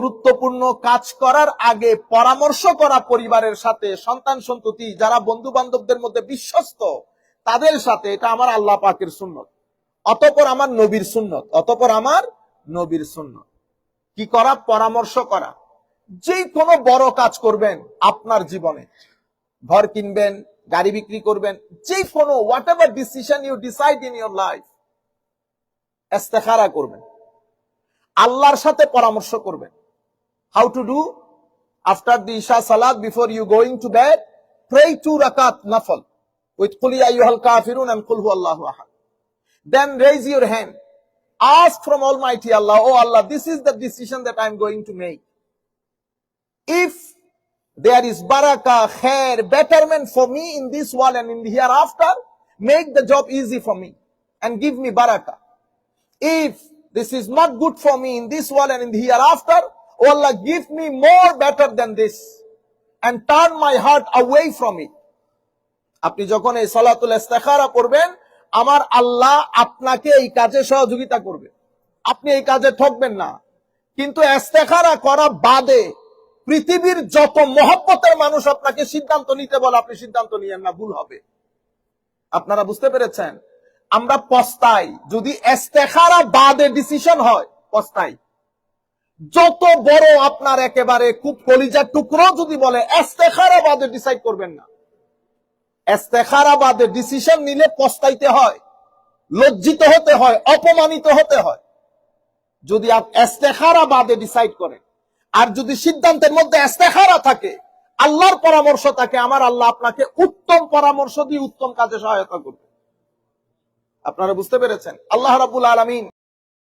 গুরুত্বপূর্ণ কাজ করার আগে পরামর্শ করা পরিবারের সাথে, সন্তান সন্ততি, যারা বন্ধু বান্ধবদের মধ্যে বিশ্বস্ত, তাদের সাথে এটা আমার আল্লাহ পাকের সুন্নত। অতপর আমার নবীর সুন্নত, অতপর আমার নবীর সুন্নত। কি করা? পরামর্শ করা। যে কোনো বড় কাজ করবেন আপনার জীবনে। ঘর কিনবেন, গাড়ি বিক্রি করবেন, যে কোনো whatever decision you decide in your life এস্তেখারা করবেন। আল্লাহর সাথে পরামর্শ করবেন। How to do after the Isha salad before you going to bed pray two রাকাত নফল উইথ কুলি আইয়ুহাল Kafirun and cool হুয়াল্লাহু Ahad then raise your hand ask from almighty allah oh allah this is the decision that i'm going to make if there is barakah, khair, betterment for me in this world and in the hereafter, make the job easy for me and give me barakah. If this is not good for me in this world and in the hereafter, oh Allah, give me more better than this and turn my heart away from it. আপনি যখন এই সলাতুল ইস্তেখারা পড়বেন আমার আল্লাহ আপনাকে এই কাজে সহযোগিতা করবে। আপনি এই কাজে ঠকবেন না। কিন্তু ইস্তেখারা করা বাদে পৃথিবীর যত মহব্বতের মানুষ আপনাকে সিদ্ধান্ত নিতে বলে আপনি সিদ্ধান্ত নিয়েন না ভুল হবে। আপনারা বুঝতে পেরেছেন? আমরা পস্তাই। যদি ইস্তেখারা বাদে ডিসিশন হয় পস্তাই। যত বড় আপনার একেবারে খুব কলিজার টুকরো, যদি বলে ইস্তেখারা বাদে ডিসাইড করবেন না। ইস্তেখারা বাদে ডিসিশন নিলে পস্তাইতে হয়, লজ্জিত হতে হয়, অপমানিত হতে হয়। যদি ইস্তেখারা ডিসাইড করেন, আর যদি সিদ্ধান্তের মধ্যে ইস্তেখারা থাকে, আল্লাহর পরামর্শ থাকে আমার আল্লাহ আপনাকে উত্তম পরামর্শ দিয়ে উত্তম কাজে সহায়তা করবে। আপনারা বুঝতে পেরেছেন? আল্লাহ রাবুল আলমিন